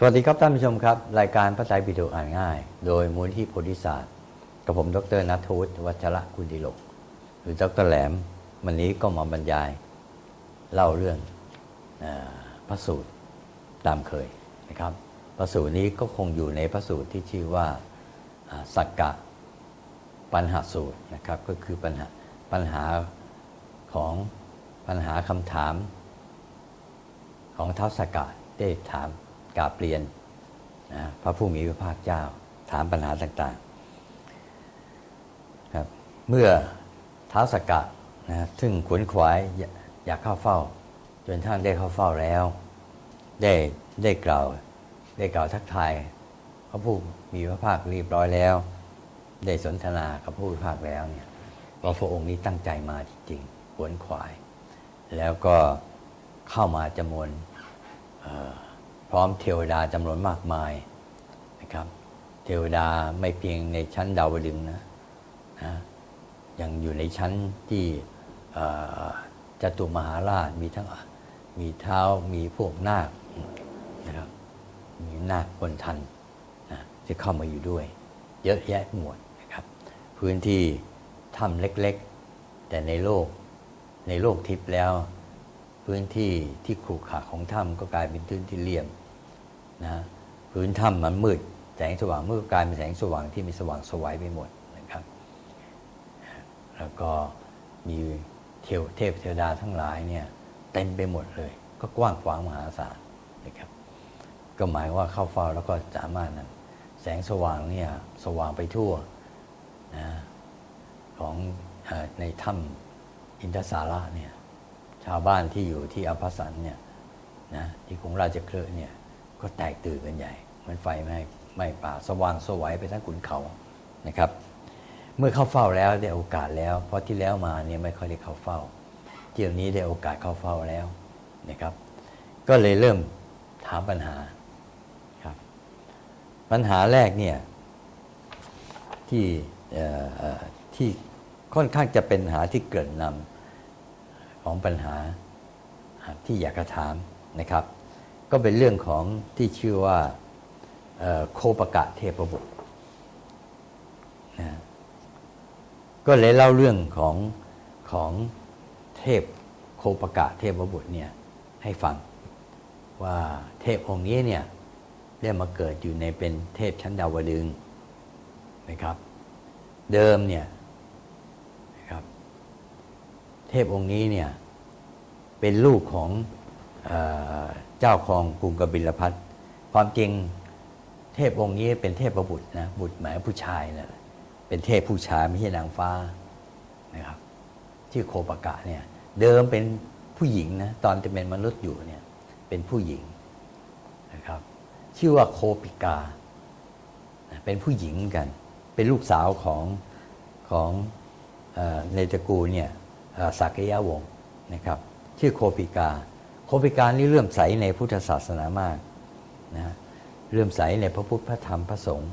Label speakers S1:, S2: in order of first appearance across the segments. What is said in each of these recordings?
S1: สวัสดีครับท่านผู้ชมครับ รายการพระไตรปิฎกอ่านง่าย โดยมูลที่โพธิศาสตร์กับผมดรนัทวุฒิวัชระกุลดิโลกหรือดรแหลม วันนี้ก็มาบรรยาย เล่าเรื่องอพระสูตรตามเคยนะครับ พระสูตรนี้ก็คงอยู่ในพระสูตรที่ชื่อว่าสักกะปัญหาสูตรนะครับ ก็คือปัญหาปัญหาของปัญหาคำถามของท้าวสกกะได้ถาม กราบเรียนนะพระผู้มีพระภาคเจ้า ถามปัญหาต่างๆครับเมื่อท้าวสกกะนะซึ่งขวนขวายอยากเข้าเฝ้า จนท่านได้เข้าเฝ้าแล้ว ได้ได้กล่าว ได้กล่าวทักทายพระผู้มีพระภาคเรียบร้อยแล้ว ได้สนทนากับผู้มีพระภาคแล้วเนี่ยว่าพระองค์นี้ตั้งใจมาจริงๆขวนขวาย แล้วก็เข้ามาจำนวนเออ พร้อมเทวดาจำนวนมากมายนะครับ เทวดาไม่เพียงในชั้นดาวดึงนะนะยังอยู่ในชั้นที่จตุมหาราชมีทั้งมีเท้ามีพวกนาคนะครับมีนาคคนทันนะที่เข้ามาอยู่ด้วย เยอะแยะหมดนะครับ พื้นที่ถ้ำเล็กๆ แต่ในโลกในโลกทิพย์แล้ว พื้นที่ที่ขรุขระของถ้ำก็กลายเป็นพื้นที่เลี่ยม นะพื้นถ้ำมันมืดแสงสว่างมืดกลายเป็นแสงสว่างที่มีสว่างสวัยไปหมดนะครับ แล้วก็มีเทวเทพเทวดาทั้งหลายเนี่ยเต็มไปหมดเลย ก็กว้างขวางมหาศาลนะครับ ก็หมายว่าเข้าเฝ้าแล้วก็สามารถนั้นแสงสว่างเนี่ยสว่างไปทั่วนะของอในถ้ำอินทสาระเนี่ยชาวบ้านที่อยู่ที่อภัสสันเนี่ยนะที่กรุงราชเครือเนี่ย ก็แตกตื่นกันใหญ่เหมือนไฟไหม้ไหม้ป่าสว่างสวัยไปทั้งขุนเขานะครับ เมื่อเข้าเฝ้าแล้วได้โอกาสแล้ว เพราะที่แล้วมาเนี่ยไม่ค่อยได้เข้าเฝ้า เที่ยวนี้ได้โอกาสเข้าเฝ้าแล้วนะครับ ก็เลยเริ่มถามปัญหาครับ ปัญหาแรกเนี่ยที่ที่ค่อนข้างจะเป็นหาที่เกิดนำของปัญหาที่อยากจะถามนะครับ ก็เป็นเรื่องของที่ชื่อว่าโคปกะเทพบุตรนะก็เลยเล่าเรื่องของของเทพโคปกะเทพบุตรเนี่ยให้ฟังว่าเทพองค์นี้เนี่ยได้มาเกิดอยู่ในเป็นเทพชั้นดาวดึงนะครับ เดิมเนี่ยนะครับ เทพองค์นี้เนี่ยเป็นลูกของ เจ้าครองกรุงกบิลพัทความจริงเทพองค์นี้เป็นเทพประบุตรนะบุตรหมายผู้ชายนะเป็นเทพผู้ชายไม่ใช่นางฟ้านะครับชื่อโคปกะเนี่ยเดิมเป็นผู้หญิงนะตอนจะเป็นมนุษย์อยู่เนี่ยเป็นผู้หญิงนะครับชื่อว่าโคปิกา เป็นผู้หญิงกัน เป็นลูกสาวของของอในตระกูลเนี่ยสักยะวงศ์นะครับ ชื่อโคปิกา โคปิการนี่เลื่อมใสในพุทธศาสนามากนะเลื่อมใสในพระพุทธพระธรรมพระสงฆ์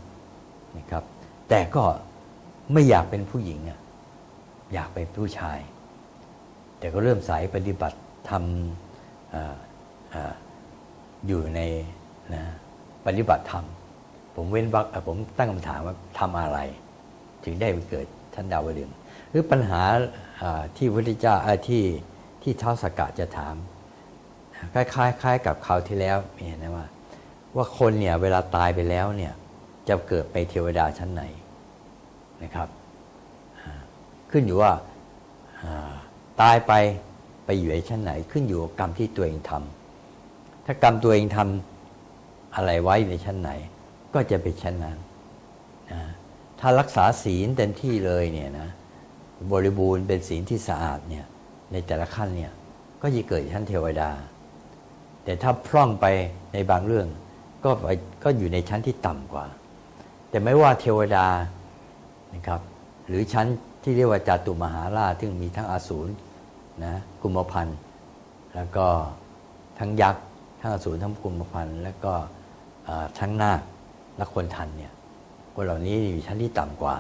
S1: นะครับ แต่ก็ไม่อยากเป็นผู้หญิงอะอยากเป็นผู้ชาย แต่ก็เริ่มสายปฏิบัติทำอออยู่ในนะปฏิบัติธรรม ผมเว้นวรรคเอ่อผมตั้งคำถามว่าทำอะไร ถึงได้ไปเกิดท่านดาวดึงหรือปัญหาที่พระพุทธเจ้าที่ที่ท้าวสกกะจะถาม คล้ายๆคล้ายกับคราวที่แล้วเห็นไหมว่า ว่าคนเนี่ยเวลาตายไปแล้วเนี่ยจะเกิดไปเทวดาชั้นไหนนะครับ ขึ้นอยู่ว่าตายไปไปอยู่ในชั้นไหน ขึ้นอยู่กับกรรมที่ตัวเองทำถ้ากรรมตัวเองทำอะไรไว้ในชั้นไหน ก็จะเป็นชั้นนั้นนะถ้ารักษาศีลเต็มที่เลยเนี่ยนะบริบูรณ์เป็นศีลที่สะอาดเนี่ยในแต่ละขั้นเนี่ยก็จะเกิดชั้นเทวดา แต่ถ้าพร่องไปในบางเรื่อง ก็ไปก็อยู่ในชั้นที่ต่ำกว่า แต่ไม่ว่าเทวดานะครับ หรือชั้นที่เรียกว่าจาตุมหาราชซึ่งมีทั้งอสูรนะกุมพันธ์แล้วก็ทั้งยักษ์ทั้งอสูรทั้งกุมพันธ์แล้วก็ทั้งนาคและคนทันเนี่ยคนเหล่านี้อยู่ชั้นที่ต่ำกว่า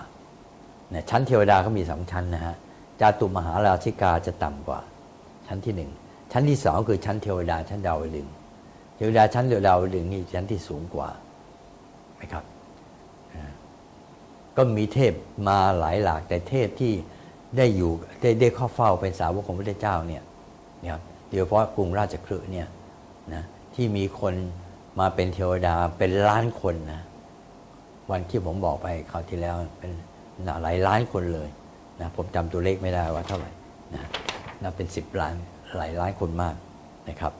S1: เนี่ยชั้นเทวดาก็มีสองชั้นนะฮะจาตุมหาราชิกาจะต่ำกว่า ชั้นที่หนึ่ง ชั้นที่สองคือชั้นเทวดาชั้นดาวดึงเทวดาชั้นดาวดึงนี่ชั้นที่สูงกว่านะครับ ก็มีเทพมาหลายหลาก แต่เทพที่ได้อยู่ได้ได้เข้าเฝ้าเป็นสาวกของพระเจ้าเนี่ยนะครับโดยเฉพาะกรุงราชคฤห์เนี่ยนะที่มีคนมาเป็นเทวดาเป็นล้านคนนะวันที่ผมบอกไปคราวที่แล้วเป็นหลายล้านคนเลยนะผมจำตัวเลขไม่ได้ว่าเท่าไหร่นะนับเป็นสิบล้าน หลายล้านคนมากนะครับ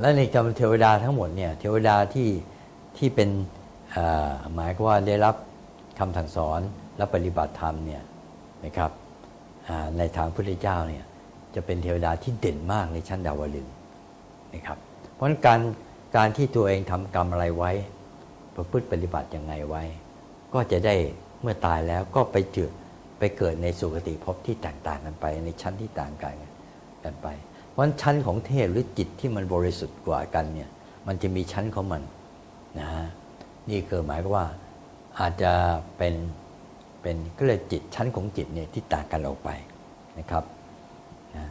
S1: และในจำนวนเทวดาทั้งหมดเนี่ยเทวดาที่ที่เป็นหมายก็ว่าได้รับคำสั่งสอนและปฏิบัติธรรมเนี่ยนะครับในทางพุทธเจ้าเนี่ยจะเป็นเทวดาที่เด่นมากในชั้นดาวดึงนะครับ เพราะงั้นการการที่ตัวเองทำกรรมอะไรไว้ ประพฤติปฏิบัติยังไงไว้ ก็จะได้เมื่อตายแล้วก็ไปเจอ ไปเกิดในสุคติภพที่แตกต่างกันไป ในชั้นที่ต่างกันกันไป เพราะฉันชั้นของเทพหรือจิตที่มันบริสุทธิ์กว่ากันเนี่ยมันจะมีชั้นของมันนะฮะนี่คือหมายว่าอาจจะเป็นเป็นก็เลยจิตชั้นของจิตเนี่ยที่ต่างกันออกไปนะครับนะ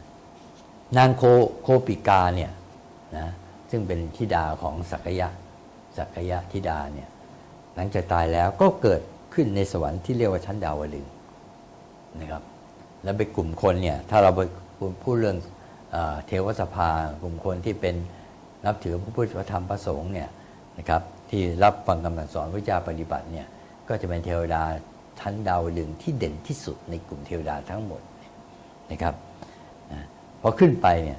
S1: นางโคโคปิกาเนี่ยนะซึ่งเป็นธิดาของสักยะสักยะธิดาเนี่ยหลังจากตายแล้วก็เกิดขึ้นในสวรรค์ที่เรียกว่าชั้นดาวดึง นะครับแล้วไปกลุ่มคนเนี่ยถ้าเราไปพูดเรื่องเอเทวสภากลุ่มคนที่เป็นนับถือพระพุทธธรรมพระสงฆ์เนี่ยนะครับที่รับฟังคำสั่งสอนพระเจ้าปฏิบัติเนี่ยก็จะเป็นเทวดาชั้นดาวดึงที่เด่นที่สุดในกลุ่มเทวดาทั้งหมดนะครับพอขึ้นไปเนี่ย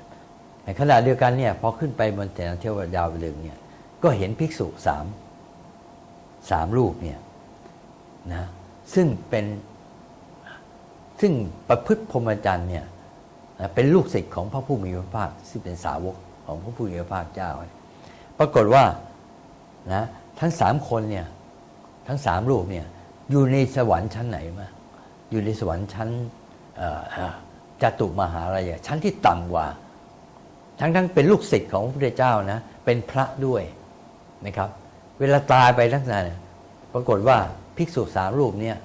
S1: ในขณะเดียวกันเนี่ยพอขึ้นไปบนแต่เทวดาวดึงเนี่ยก็เห็นภิกษุสามสามรูปเนี่ยนะซึ่งเป็น ซึ่งประพฤติพรหมจรรย์เนี่ยเป็นลูกศิษย์ของพระผู้มีพระภาคซึ่งเป็นสาวกของพระผู้มีพระภาคเจ้า ปรากฏว่านะทั้งสามคนเนี่ยทั้งสามรูปเนี่ยอยู่ในสวรรค์ชั้นไหนมาอยู่ในสวรรค์ชั้นจตุมหาราชชั้นที่ต่ำกว่า ทั้งทั้งเป็นลูกศิษย์ของพระพุทธเจ้านะเป็นพระด้วยนะครับ เวลาตายไปลักษณะเนี่ยปรากฏว่าภิกษุสามรูปเนี่ย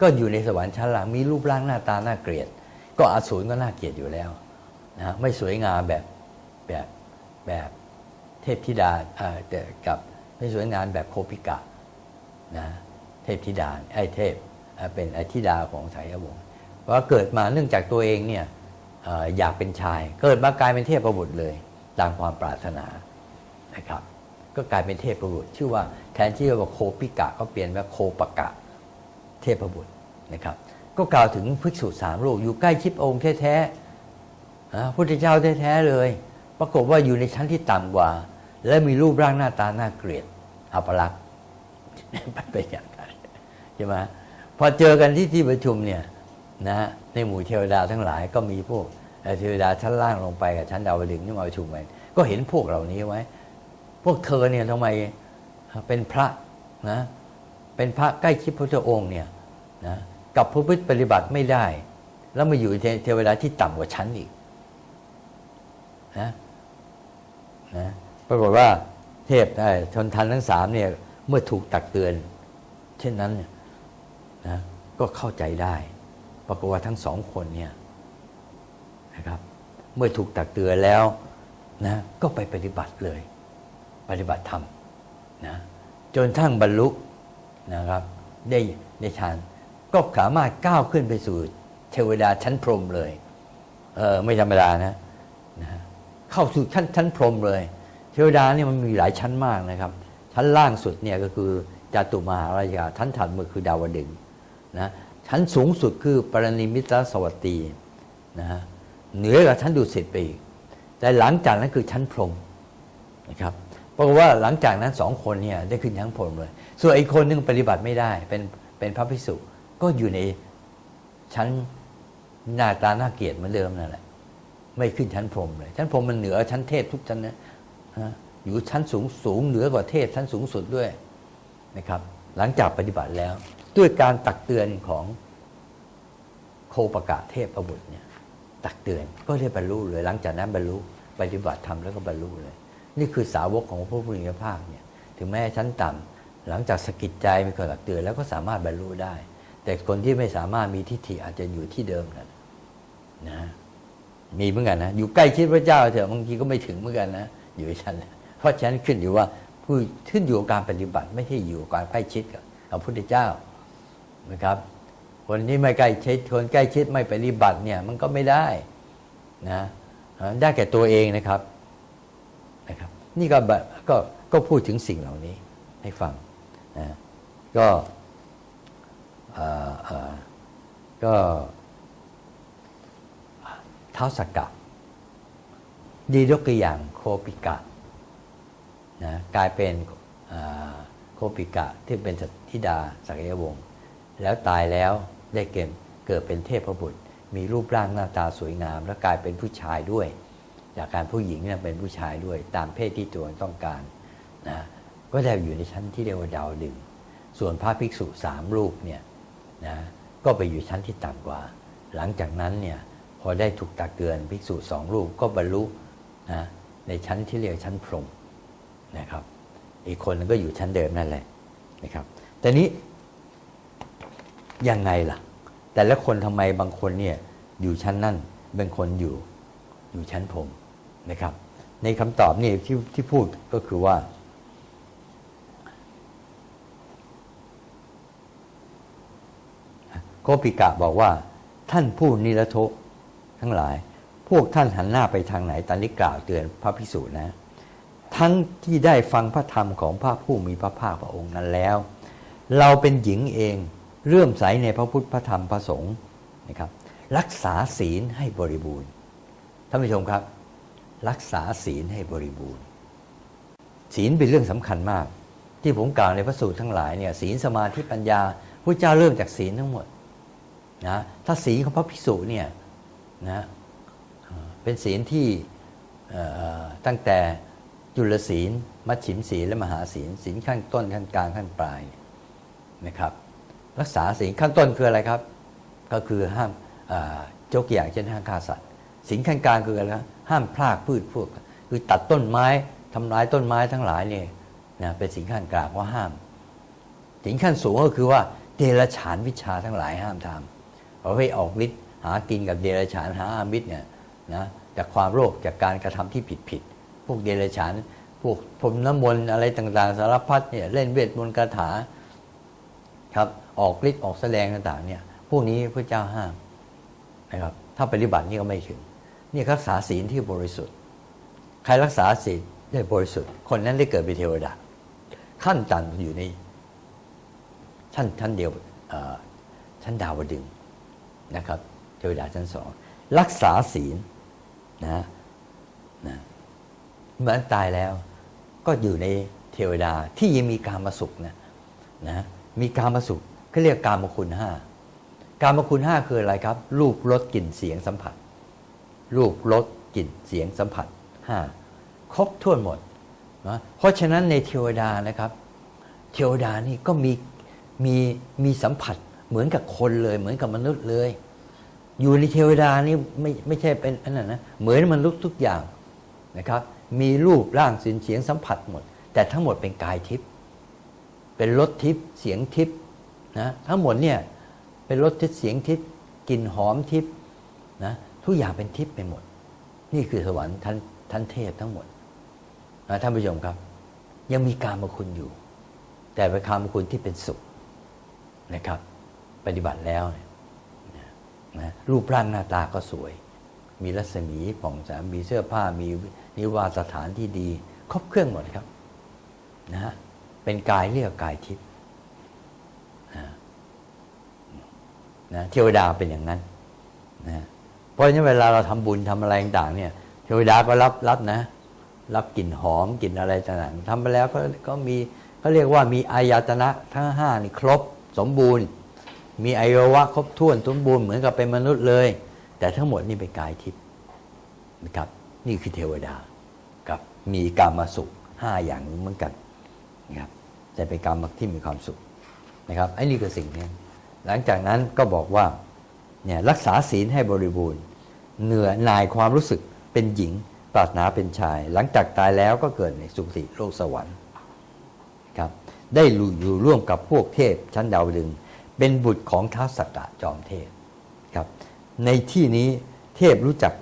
S1: ก็อยู่ในสวรรค์ชั้นล่างมีรูปร่างหน้าตาน่าเกลียด ก็อสูรก็น่าเกลียดอยู่แล้วนะฮะไม่สวยงามแบบแบบแบบเทพธิดาอ่อแต่กับไม่สวยงามแบบโคปิกะนะเทพธิดาไอ้เทพเป็นไอ้ธิดาของสายวงศ์เพราะว่าเกิดมาเนื่องจากตัวเองเนี่ยเอ่ออยากเป็นชาย เกิดมากลายเป็นเทพประบุตรเลยตามความปรารถนานะครับ ก็กลายเป็นเทพประบุตรชื่อว่าแทนที่จะว่าโคปิกะก็เปลี่ยนว่าโคปกะ เทพบุตรนะครับ ก็กล่าวถึงภิกษุสามรูปอยู่ใกล้ชิดองค์แท้ๆนะพุทธเจ้าแท้ๆเลย ปรากฏว่าอยู่ในชั้นที่ต่ำกว่า และมีรูปร่างหน้าตาน่าเกลียดอัปลักษณ์มันเป็นอย่างไรใช่ไหมพอเจอกันที่ที่ประชุมเนี่ยนะฮะในหมู่เทวดาทั้งหลายก็มีพวกเทวดาชั้นล่างลงไปกับชั้นดาวดึงที่มาประชุมกันก็เห็นพวกเหล่านี้ไว้ พวกเธอเนี่ยทำไมเป็นพระนะเป็นพระใกล้ชิดพระพุทธองค์เนี่ย นะกับพระพุทธปฏิบัติไม่ได้ แล้วมาอยู่ในเทวดาที่ต่ำกว่าชั้นอีกนะนะปรากฏว่าเทพได้ชนทันทั้งสามเนี่ยเมื่อถูกตักเตือน เช่นนั้นนะก็เข้าใจได้ ปรากฏว่าทั้งสองคนเนี่ยนะครับ เมื่อถูกตักเตือนแล้วนะก็ไปปฏิบัติเลย ปฏิบัติธรรมนะจนทั้งบรรลุนะครับ ได้ได้ฌาน ก็สามารถก้าวขึ้นไปสู่เทวดาชั้นพรหมเลยเออไม่ธรรมดานะนะเข้าสู่ชั้นชั้นพรหมเลย เทวดาเนี่ยมันมีหลายชั้นมากนะครับ ชั้นล่างสุดเนี่ยก็คือจตุมหาราชาชั้นถัดมาคือดาวดึงนะชั้นสูงสุดคือปรณิมิตรสวัสตีนะฮะเหนือกว่าชั้นดุสิตไปอีกแต่หลังจากนั้นคือชั้นพรหมนะครับปรากฏว่าหลังจากนั้นสองคนเนี่ยได้ขึ้นชั้นพรหมเลย ส่วนอีกคนหนึงปฏิบัติไม่ได้เป็นเป็นพระภิกษุ ก็อยู่ในชั้นหน้าตาหน้าเกลียดเหมือนเดิมนั่นแหละ ไม่ขึ้นชั้นพรมเลย ชั้นพรมมันเหนือชั้นเทพทุกชั้นนะฮะอยู่ชั้นสูงสูงเหนือกว่าเทพชั้นสูงสุดด้วยนะครับ หลังจากปฏิบัติแล้ว ด้วยการตักเตือนของโคปะกะเทพประบุตรเนี่ย ตักเตือนก็ได้บรรลุเลย หลังจากนั้นบรรลุปฏิบัติธรรมแล้วก็บรรลุเลย นี่คือสาวกของพระผู้มีพระภาคเนี่ย ถึงแม้ชั้นต่ำหลังจากสกิดใจมีคนตักเตือนแล้วก็สามารถบรรลุได้ แต่คนที่ไม่สามารถมีทิฏฐิอาจจะอยู่ที่เดิมนั่นนะมีเหมือนกันนะอยู่ใกล้ชิดพระเจ้าเถอะบางทีก็ไม่ถึงเหมือนกันนะอยู่ชั้นเพราะฉะนั้นขึ้นอยู่ว่าผู้ขึ้นอยู่กับการปฏิบัติ ไม่ใช่อยู่กับการใกล้ชิดกับพระพุทธเจ้านะครับ คนที่ไม่ใกล้ชิดคนใกล้ชิดไม่ปฏิบัติเนี่ยมันก็ไม่ได้นะได้แก่ตัวเองนะครับนะครับ นี่ก็บบก็ก็พูดถึงสิ่งเหล่านี้ให้ฟังนะก็ ก็เท้าสกกะดียกตัวอย่างโคปิกะนะกลายเป็นโคปิกะที่เป็นธิดาสักยวงศ์แล้วตายแล้วได้เกิดเกิดเป็นเทพบุตร มีรูปร่างหน้าตาสวยงาม แล้วกลายเป็นผู้ชายด้วย จากการผู้หญิงเนี่ยเป็นผู้ชายด้วย ตามเพศที่ตัวต้องการนะก็ได้อยู่ในชั้นที่เรียกว่าดาวดึง ส่วนพระภิกษุสามรูปเนี่ย นะก็ไปอยู่ชั้นที่ต่ำกว่า หลังจากนั้นเนี่ยพอได้ถูกตักเตือนภิกษุสองรูปก็บรรลุนะในชั้นที่เรียกชั้นพรหมนะครับ อีกคนนึงก็อยู่ชั้นเดิมนั่นแหละนะครับแต่นี้ยังไงล่ะ แต่ละคนทำไมบางคนเนี่ยอยู่ชั้นนั่นบางคนอยู่อยู่ชั้นพรหมนะครับ ในคำตอบนี่ที่ที่พูดก็คือว่า โกปิกะบอกว่า ท่านผู้นิรโทษทั้งหลาย พวกท่านหันหน้าไปทางไหนตอนนี้กล่าวเตือนพระพิสุนะ ทั้งที่ได้ฟังพระธรรมของพระผู้มีพระภาคพระองค์นั้นแล้ว เราเป็นหญิงเองเรื่อมใสในพระพุทธพระธรรมพระสงฆ์นะครับ รักษาศีลให้บริบูรณ์ท่านผู้ชมครับ รักษาศีลให้บริบูรณ์ ศีลเป็นเรื่องสำคัญมาก ที่ผมกล่าวในพระสูตรทั้งหลายเนี่ยศีลสมาธิปัญญาพระเจ้าเริ่มจากศีลทั้งหมด นะถ้าศีลของพระภิกษุเนี่ยนะเป็นศีลที่ตั้งแต่จุลศีล มัชฉิมศีลและมหาศีลศีลขั้นต้นขั้นกลางขั้นปลายนะครับ รักษาศีลขั้นต้นคืออะไรครับ ก็คือห้ามอ่ายกตัวอย่างเช่นห้ามฆ่าสัตว์ศีลขั้นกลางคืออะไรครับห้ามพรากพืชพวก คือตัดต้นไม้ทำลายต้นไม้ทั้งหลายเนี่ยนะเป็นศีลขั้นกลางว่าห้ามศีลขั้นสูงก็คือว่าเดรัจฉานวิชาทั้งหลายห้ามทำ เอาไว้ออกฤทธิ์หากินกับเดรัจฉานหาอามิตรเนี่ยนะจากความโลภจากการกระทำที่ผิดผิดพวกเดรัจฉานพวกพรมน้ำมนต์อะไรต่างๆ สารพัดเนี่ยเล่นเวทมนต์คาถาครับออกฤทธิ์ออกแสดงต่างๆเนี่ยพวกนี้พระเจ้าห้ามนะครับถ้าปฏิบัตินี่ก็ไม่ถึง นี่รักษาศีลที่บริสุทธิ์ ใครรักษาศีลได้บริสุทธิ์ คนนั้นได้เกิดเป็นเทวดาขั้นต่ำอยู่ในชั้นชั้นเดียวชั้นดาวดึง นะครับ เทวดาชั้นสองรักษาศีลนะนะเมื่อตายแล้วก็อยู่ในเทวดาที่ยังมีการมาสุขนะนะมีการมาสุขเขาเรียกการมคุณห้าการมคุณห้าคืออะไรครับ รูปรสกลิ่นเสียงสัมผัส รูปรสกลิ่นเสียงสัมผัสห้าครบถ้วนหมดนะเพราะฉะนั้นในเทวดานะครับ เทวดานี่ก็มีมีมีสัมผัส เหมือนกับคนเลย เหมือนกับมนุษย์เลย อยู่ในเทวดานี่ไม่ไม่ใช่เป็นอันนั้นนะเหมือนมนุษย์ทุกอย่างนะครับ มีรูปร่างสินเสียงสัมผัสหมด แต่ทั้งหมดเป็นกายทิพย์เป็นรสทิพย์เสียงทิพย์นะทั้งหมดเนี่ยเป็นรสทิพย์เสียงทิพย์กลิ่นหอมทิพย์นะทุกอย่างเป็นทิพย์ไปหมด นี่คือสวรรค์ท่านท่านเทพทั้งหมดนะท่านผู้ชมครับ ยังมีการมาคุณอยู่ แต่เป็นการมาคุณที่เป็นสุขนะครับ ปฏิบัติแล้วเนี่ยนะรูปร่างหน้าตาก็สวย มีรัศมีผ่องแสงมีเสื้อผ้ามีนิวาสถานที่ดี ครบเครื่องหมดครับนะฮะเป็นกายเรียกกายทิพย์นะเทวดาเป็นอย่างนั้นนะเพราะฉะนั้นเวลาเราทำบุญทำอะไรต่างเนี่ย เทวดาก็รับรับนะ รับกลิ่นหอมกลิ่นอะไรต่างๆทำไปแล้วก็ก็มีเขาเรียกว่ามีอายตนะทั้งห้านี่ครบสมบูรณ์ มีอวัยวะครบถ้วนสมบูรณ์เหมือนกับเป็นมนุษย์เลย แต่ทั้งหมดนี่เป็นกายทิพย์นะครับ นี่คือเทวดากับมีกรรมสุขห้าอย่างนี้เหมือนกันนะครับแต่เป็นกรรมที่มีความสุขนะครับไอ้นี่คือสิ่งนี้หลังจากนั้นก็บอกว่าเนี่ยรักษาศีลให้บริบูรณ์ เหนือนายความรู้สึกเป็นหญิงปรารถนาเป็นชาย หลังจากตายแล้วก็เกิดในสุคติโลกสวรรค์ครับได้อยู่ร่วมกับพวกเทพชั้นดาวดึง เป็นบุตรของท้าวสักกะจอมเทพครับ ในที่นี้เทพรู้จัก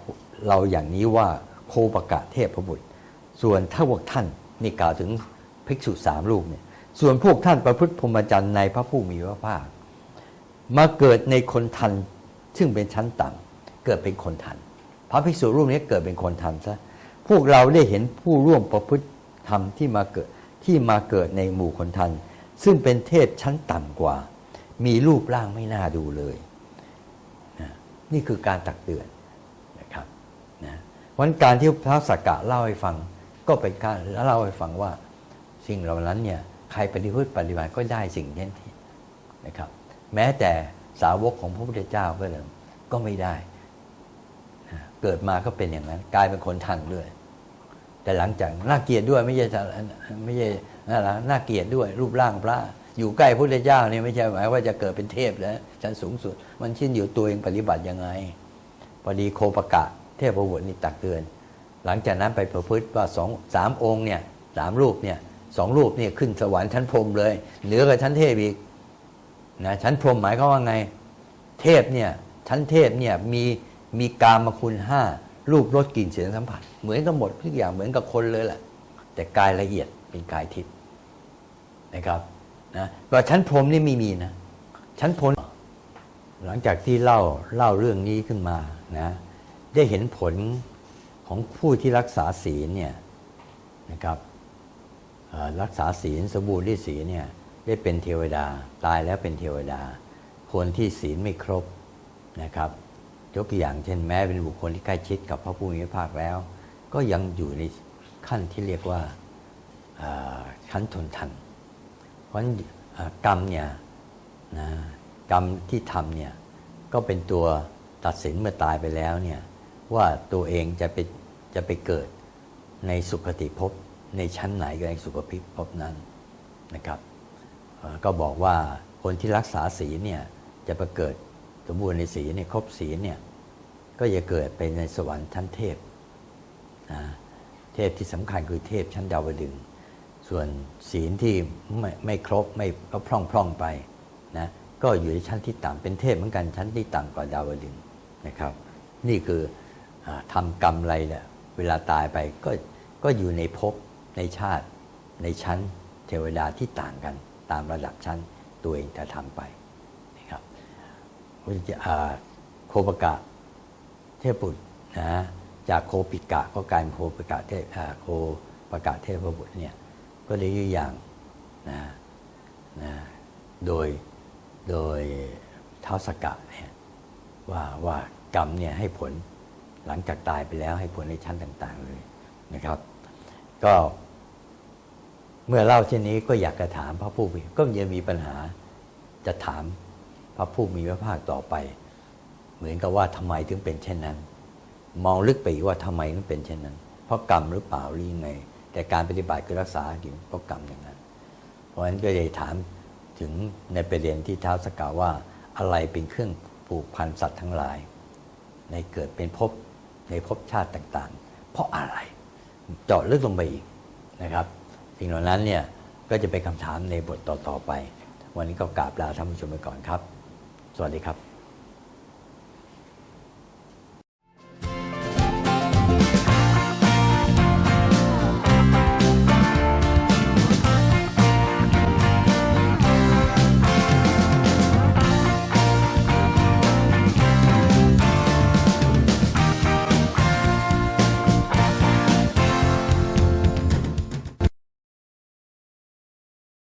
S1: เราอย่างนี้ว่าโคปกะเทพบุตร ส่วนถ้าพวกท่านนี่กล่าวถึงภิกษุสามรูปเนี่ยส่วนพวกท่านประพฤติพรหมจรรย์ในพระผู้มีพระภาค มาเกิดในคนทันซึ่งเป็นชั้นต่ำเกิดเป็นคนทัน พระภิกษุรูปนี้เกิดเป็นคนทันซะพวกเราได้เห็นผู้ร่วมประพฤติธรรมที่มาเกิดที่มาเกิดในหมู่คนทัน ซึ่งเป็นเทพชั้นต่ำกว่า มีรูปร่างไม่น่าดูเลยนะนี่คือการตักเตือนนะครับนะวันการที่พระสักกะเล่าให้ฟังก็เป็นการเล่าให้ฟังว่าสิ่งเหล่านั้นเนี่ยใครปฏิพฤติปฏิบัติก็ได้สิ่งเช่นนี้นะครับ แม้แต่สาวกของพระพุทธเจ้าก็เลยก็ไม่ได้ เกิดมาก็เป็นอย่างนั้น กลายเป็นคนทันด้วย แต่หลังจากน่าเกลียดด้วยไม่ใช่ไม่ใช่น่าน่าเกลียดด้วย รูปร่างพระ อยู่ใกล้พระเจ้าเนี่ยไม่ใช่หมายว่าจะเกิดเป็นเทพแล้วชั้นสูงสุด มันชิ้นอยู่ตัวเองปฏิบัติยังไงพอดีโคปกะ เทพบุตรนี่ตักเตือน หลังจากนั้นไปประพฤติว่าสองสามองค์เนี่ยสามรูปเนี่ยสองรูปเนี่ยขึ้นสวรรค์ชั้นพรมเลย เหนือกับชั้นเทพอีกนะชั้นพรมหมายควาว่าไง เทพเนี่ยชั้นเทพเนี่ยมีมีกามคุณห้ารูปรสกลิ่นเสียงสัมผัส เหมือนกันหมดทุกอย่างเหมือนกับคนเลยแหละแต่กายละเอียดเป็นกายทิพย์นะครับ นะว่าชั้นพรมนี่ไม่มีนะชั้นพรมหลังจากที่เล่าเล่าเรื่องนี้ขึ้นมานะได้เห็นผลของผู้ที่รักษาศีลเนี่ยนะครับรักษาศีลสมบูรณ์ด้วยศีลเนี่ยได้เป็นเทวดา ตายแล้วเป็นเทวดา คนที่ศีลไม่ครบนะครับยกตัวอย่างเช่นแม้เป็นบุคคลที่ใกล้ชิดกับพระผู้มีพระภาคแล้ว ก็ยังอยู่ในขั้นที่เรียกว่าอ่าขั้นทนทัน เพราะกรรมเนี่ยนะกรรมที่ทำเนี่ยก็เป็นตัวตัดสินเมื่อตายไปแล้วเนี่ยว่าตัวเองจะไปจะไปเกิดในสุคติภพในชั้นไหนก็ในสุคติภพนั้นนะครับก็บอกว่าคนที่รักษาศีลเนี่ยจะไปเกิดสมบูรณ์ในศีลเนี่ยครบศีลเนี่ยก็จะเกิดไปในสวรรค์ชั้นเทพนะเทพที่สำคัญคือเทพชั้นดาวดึงส ส่วนศีลที่ไม่ไม่ครบไม่ก็พร่องพร่องไปนะก็อยู่ในชั้นที่ต่ำเป็นเทพเหมือนกันชั้นที่ต่ำกว่าดาวดึงนะครับ นี่คืออทำกรรมอะไรเนี่ยเวลาตายไปก็ก็อยู่ในภพในชาติในชั้นเทวดาที่ต่างกันตามระดับชั้นตัวเองจะทำไปนะครับโคปกะเทพบุตรนะจากโคปิกะก็กลายเป็นโคปิกะเทพโคปกะเทพบุตรเนี่ย ก็ได้ยอย่างนะนะโดยโดยเท้าสกะเนี่ยว่าว่ากรรมเนี่ยให้ผลหลังจากตายไปแล้วให้ผลในชั้นต่าง ๆเลยนะครับ ก็เมื่อเล่าเช่นนี้ก็อยากจะถามพระผู้มีก็ยังมีปัญหาจะถามพระผู้มีพระภาคต่อไป เหมือนกับว่าทำไมถึงเป็นเช่นนั้น มองลึกไปว่าทำไมถึงเป็นเช่นนั้น เพราะกรรมหรือเปล่าหรือยังไง แต่การปฏิบัติคือรักษาอยู่เพราะกรรมอย่างนั้น เพราะฉะนั้นก็เลยถามถึงในประเด็นที่เท้าสกาว่าอะไรเป็นเครื่องผูกพันสัตว์ทั้งหลาย ในเกิดเป็นภพในภพชาติต่างๆ เพราะอะไรเจาะลึกลงไปอีกนะครับสิ่งเหล่านั้นเนี่ยก็จะเป็นคำถามในบทต่อๆไป วันนี้ก็กราบลาท่านผู้ชมไปก่อนครับ สวัสดีครับ